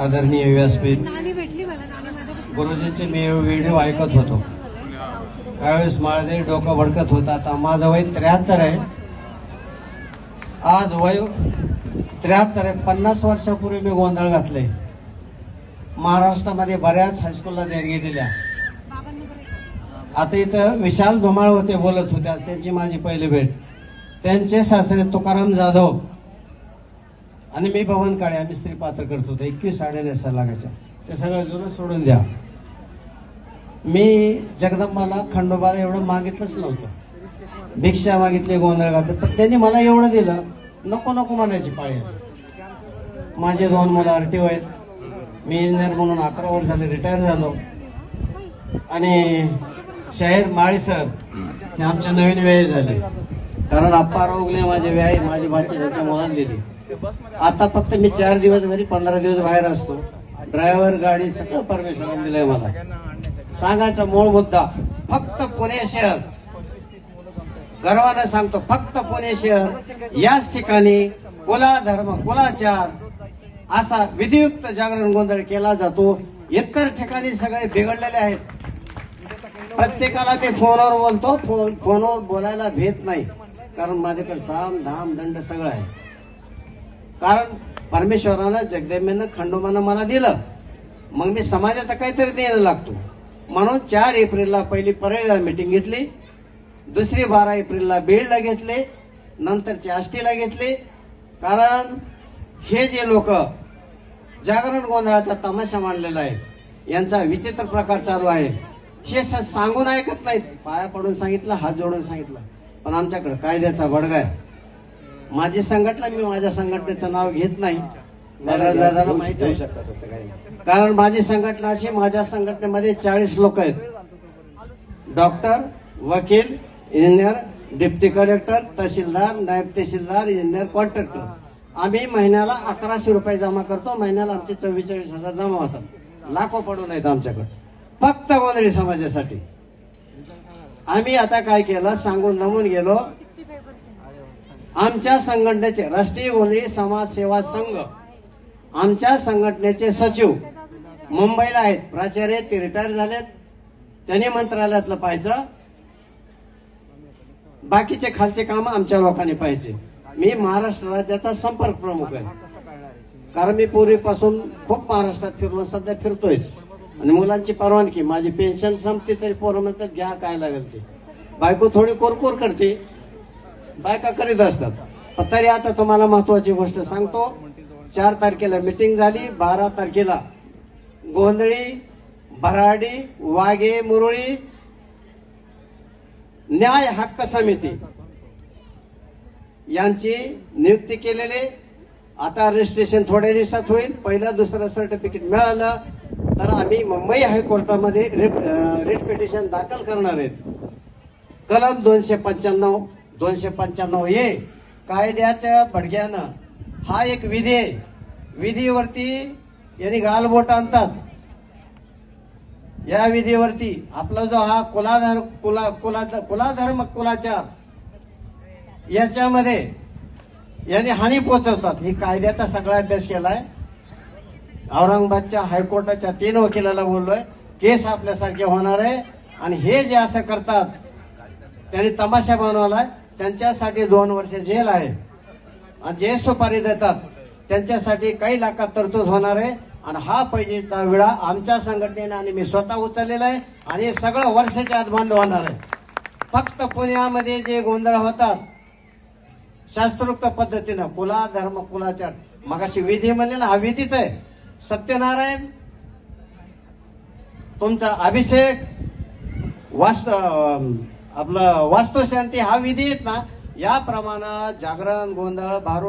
आदरणीय व्यासपीठ. गुरुजींचे मी व्हिडिओ ऐकत होतो. त्यावेळेस माझे डोकं भडकत होतं. आता माझं वय त्र्याहत्तर आहे. आज वय त्र्याहत्तर आहे. पन्नास वर्षापूर्वी मी गोंधळ घातले महाराष्ट्रामध्ये बऱ्याच हायस्कूलला देणगी दिल्या. आता इथं विशाल धुमाळ होते बोलत होते. आज त्यांची माझी पहिली भेट. त्यांचे सासरे तुकाराम जाधव आणि मी भवन काळे आम्ही स्त्री पात्र करतो. होतो एकवीस साड्या नेसा लागायच्या. ते सगळं जुनं सोडून द्या. मी जगदंबाला खंडोबाला एवढं मागितलंच नव्हतं. भिक्षा मागितली गोंधळ घातले. पण त्यांनी मला एवढं दिलं नको नको म्हणायची पाळी. माझे दोन मुलं आर टी ओ आहेत. मी इंजिनियर म्हणून अकरा वर्ष झाले रिटायर झालो. आणि शाहीर माळी सर हे आमचे नवीन वेळ झाले. कारण आप्पा रोगले माझे व्याय माझी भाची त्यांच्या मुलांना दिली. आता फक्त मी चार दिवस घरी पंधरा दिवस बाहेर असतो. ड्रायव्हर गाडी सगळं परमेश्वराने दिलंय मला. सांगायचा मूळ मुद्दा फक्त पुणे शहर. गर्वानं सांगतो फक्त पुणे शहर. याच ठिकाणी कुला धर्म कुलाचार असा विधियुक्त जागरण गोंधळ केला जातो. इतर ठिकाणी सगळे बिघडलेले आहेत. प्रत्येकाला मी फोनवर बोलतो फोन फोनवर बोलायला भेट नाही. कारण माझ्याकडे साम धाम दंड सगळं आहे. कारण परमेश्वरानं जगदंबेनं खंडोबानं मला दिलं. मग मी समाजाचा काहीतरी देणं लागतो. म्हणून चार एप्रिलला पहिली परळीला मिटिंग घेतली. दुसरी बारा एप्रिलला बीडला घेतले. नंतरची आष्टीला घेतले. कारण हे जे लोक जागरण गोंधळाचा तमाशा मांडलेला आहे यांचा विचित्र प्रकार चालू आहे. हे स- सांगून ऐकत नाहीत. पाया पडून सांगितलं हात जोडून सांगितलं. पण आमच्याकडे कायद्याचा बडगा आहे. माझी संघटना मी माझ्या संघटनेचं नाव घेत नाही. दादाला माहिती होऊ शकतात असं काही कारण माझी संघटना अशी माझ्या संघटनेमध्ये चाळीस लोक आहेत. डॉक्टर वकील इंजिनियर डिप्टी कलेक्टर तहसीलदार नायब तहसीलदार इंजिनियर कॉन्ट्रॅक्टर. आम्ही महिन्याला अकराशे रुपये जमा करतो. महिन्याला आमचे चव्वेचाळीस हजार जमा होतात. लाखो पडून आहेत आमच्याकडे. फक्त गोंधळी समाजासाठी. आम्ही आता काय केलं? सांगून नमून गेलो. आमच्या संघटनेचे राष्ट्रीय गोंधळी समाज सेवा संघ आमच्या संघटनेचे सचिव मुंबईला आहेत. प्राचार्य ते रिटायर झालेत. त्यांनी मंत्रालयातलं पाहिजे बाकीचे खालचे काम आमच्या लोकांनी पाहिजे मी महाराष्ट्र राज्याचा संपर्क प्रमुख आहे. कारण मी पूर्वीपासून खूप महाराष्ट्रात फिरलो सध्या फिरतोयच. आणि मुलांची परवानगी माझी पेन्शन संपते तरी पोरं म्हणतात घ्या काय लागेल ते. बायको थोडी कोरकोर करते. बायका करीत असतात. तरी आता तुम्हाला महत्वाची गोष्ट सांगतो. चार तारखेला मिटिंग झाली. बारा तारखेला गोंधळी भराडी वाघे मुरळी न्याय हक्क समिती यांची नियुक्ती केलेली आता रजिस्ट्रेशन थोड्या दिवसात होईल. पहिलं दुसरं सर्टिफिकेट मिळालं तर आम्ही मुंबई हायकोर्टामध्ये रिट रिट पिटिशन दाखल करणार आहेत. कलम दोनशे पंच्याण्णव दोनशे पंच्याण्णव हे कायद्याच्या बडग्यानं हा एक विधी आहे. विधीवरती यांनी गालबोट आणतात. या विधीवरती आपला जो हा कुलाधर कुला कुला कुलाधर्म कुलाचार याच्यामध्ये यांनी हानी पोचवतात. ही कायद्याचा सगळा अभ्यास केलाय. औरंगाबादच्या हायकोर्टाच्या तीन वकिलाला बोललोय केस आपल्यासारखे होणार आहे. आणि हे जे असं करतात त्यांनी तमाशा बनवलाय. त्यांच्यासाठी दोन वर्ष जेल आहे. आणि जे सुपारी देतात त्यांच्यासाठी काही लाखात तरतूद होणार आहे. आणि हा पैजेचा विळा आमच्या संघटनेने आणि मी स्वतः उचललेला आहे. आणि सगळं वर्षाच्या आत बंद होणार आहे. फक्त पुण्यामध्ये जे गोंधळ होतात शास्त्रोक्त पद्धतीनं कुला धर्म कुलाचार. मगाशी विधी म्हणलेला हा विधीच आहे. सत्यनारायण तुमचा अभिषेक वास्तु आपलं वास्तुशांती हा विधी आहेत ना या प्रमाणात जागरण गोंधळ भारूड